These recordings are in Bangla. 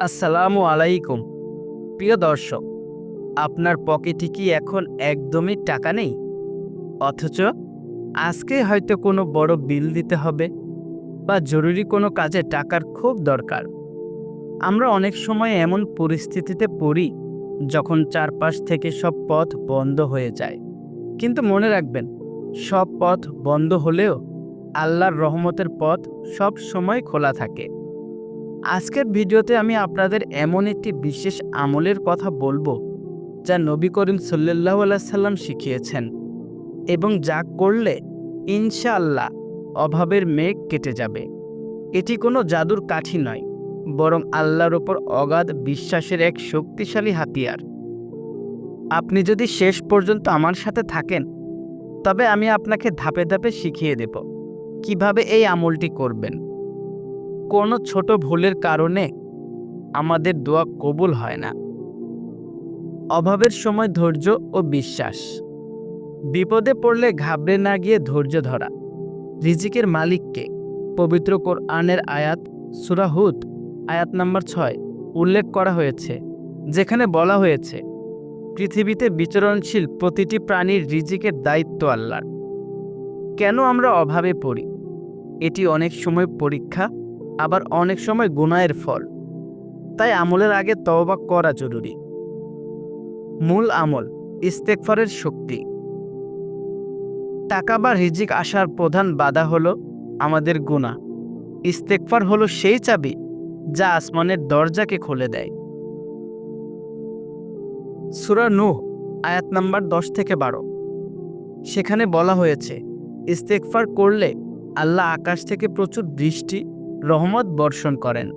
আসসালামু আলাইকুম। প্রিয় দর্শক, আপনার পকেটে কি এখন একদমই টাকা নেই? অথচ আজকে হয়তো কোনো বড় বিল দিতে হবে বা জরুরি কোনো কাজে টাকার খুব দরকার। আমরা অনেক সময় এমন পরিস্থিতিতে পড়ি যখন চারপাশ থেকে সব পথ বন্ধ হয়ে যায়। কিন্তু মনে রাখবেন, সব পথ বন্ধ হলেও আল্লাহর রহমতের পথ সব সময় খোলা থাকে। আজকের ভিডিওতে আমি আপনাদের এমন একটি বিশেষ আমলের কথা বলব, যা নবী করিম সাল্লাহ সাল্লাম শিখিয়েছেন এবং যা করলে ইনশাআল্লাহ অভাবের মেঘ কেটে যাবে। এটি কোনো জাদুর কাঠি নয়, বরং আল্লাহর ওপর অগাধ বিশ্বাসের এক শক্তিশালী হাতিয়ার। আপনি যদি শেষ পর্যন্ত আমার সাথে থাকেন, তবে আমি আপনাকে ধাপে ধাপে শিখিয়ে দেব, কীভাবে এই আমলটি করবেন। কোনো ছোট ভুলের কারণে আমাদের দোয়া কবুল হয় না। অভাবের সময় ধৈর্য ও বিশ্বাস। বিপদে পড়লে ঘাবড়ে না গিয়ে ধৈর্য ধরা। রিজিকের মালিককে পবিত্র কোরআনের আয়াত সুরাহুদ আয়াত নাম্বার ছয়, উল্লেখ করা হয়েছে, যেখানে বলা হয়েছে, পৃথিবীতে বিচরণশীল প্রতিটি প্রাণীর রিজিকের দায়িত্ব আল্লাহর। কেন আমরা অভাবে পড়ি? এটি অনেক সময় পরীক্ষা আবার অনেক সময় গুনায়ের ফল। তাই আমলের আগে তওবা করা জরুরি। মূল আমল ইস্তেকফারের শক্তি। টাকা বা রিজিক আসার প্রধান বাধা হলো আমাদের গুণা ইস্তেকফার হলো সেই চাবি যা আসমানের দরজাকে খুলে দেয়। সুরা নূহ, আয়াত নাম্বার দশ থেকে বারো। সেখানে বলা হয়েছে ইস্তেকফার করলে আল্লাহ আকাশ থেকে প্রচুর বৃষ্টি রহমত বর্ষণ করেন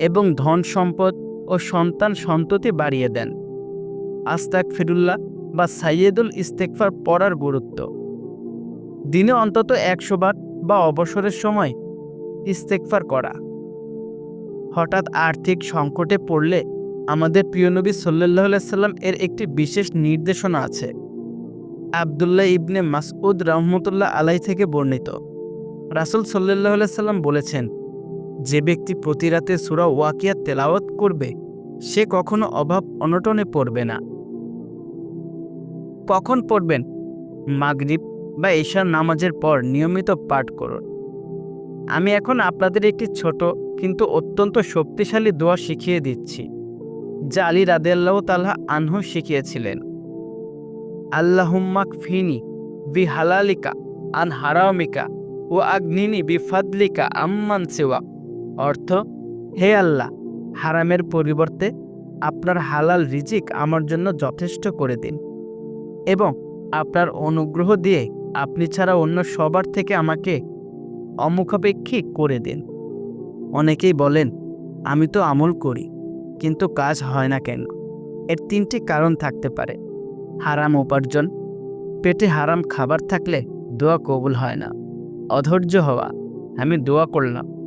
এবং ধন সম্পদ ও সন্তান সন্ততি বাড়িয়ে দেন। আস্তাক ফিরুল্লাহ বা সাইয়েদুল ইস্তেকফার পড়ার গুরুত্ব। দিনে অন্তত একশো বার বা অবসরের সময় ইস্তেকফার করা। হঠাৎ আর্থিক সংকটে পড়লে আমাদের প্রিয় নবী সাল্লাহ সাল্লাম এর একটি বিশেষ নির্দেশনা আছে। আবদুল্লাহ ইবনে মাসউদ রহমতুল্লাহ আলাই থেকে বর্ণিত। রাসুল সাল্লাহ সাল্লাম বলেছেন যে ব্যক্তি প্রতি রাতে সুরা ওয়াকিয়া তেলাওয়াত করবে, সে কখনো অভাব অনটনে পড়বে না। কখন পড়বেন? মাগরিব বা ঈশার নামাজের পর নিয়মিত পাঠ করুন। আমি এখন আপনাদের একটি ছোট কিন্তু অত্যন্ত শক্তিশালী দোয়া শিখিয়ে দিচ্ছি, যা আলী রাদেল্লাহ তাল্লাহ আনহু শিখিয়েছিলেন। আল্লাহুম্মাক ফিনি বি হালালিকা আন হারামিকা ও আগ্নিনি বিফাদলিকা আম্মান সেওয়া। অর্থ, হে আল্লাহ, হারামের পরিবর্তে আপনার হালাল রিজিক আমার জন্য যথেষ্ট করে দিন এবং আপনার অনুগ্রহ দিয়ে আপনি ছাড়া অন্য সবার থেকে আমাকে অমুখাপেক্ষী করে দিন। অনেকেই বলেন, আমি তো আমল করি, কিন্তু কাজ হয় না কেন? এর তিনটি কারণ থাকতে পারে। হারাম উপার্জন, পেটে হারাম খাবার থাকলে দোয়া কবুল হয় না। অধৈর্য হওয়া, আমি দোয়া করলাম।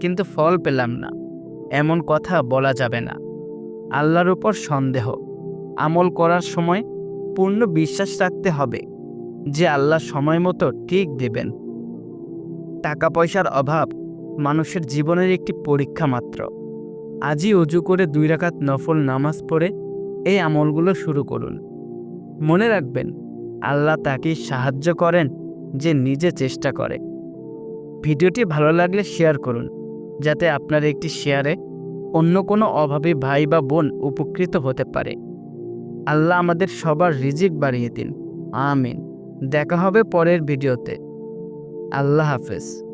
কিন্তু ফল পেলাম না। এমন কথা বলা যাবে না। আল্লাহর উপর সন্দেহ। আমল করার সময় পূর্ণ বিশ্বাস রাখতে হবে যে আল্লাহ সময় মতো ঠিক দেবেন। টাকা পয়সার অভাব মানুষের জীবনের একটি পরীক্ষা মাত্র। আজই অজু করে দুই রাকাত নফল নামাজ পড়ে এই আমলগুলো শুরু করুন। মনে রাখবেন, আল্লাহ তাকে সাহায্য করেন যে নিজে চেষ্টা করে। ভিডিওটি ভালো লাগলে শেয়ার করুন। যাতে আপনার একটি শেয়ারে অন্য কোনো অভাবী ভাই বা বোন উপকৃত হতে পারে। আল্লাহ আমাদের সবার রিজিক বাড়িয়ে দিন। আমিন। দেখা হবে পরের ভিডিওতে। আল্লাহ হাফেজ।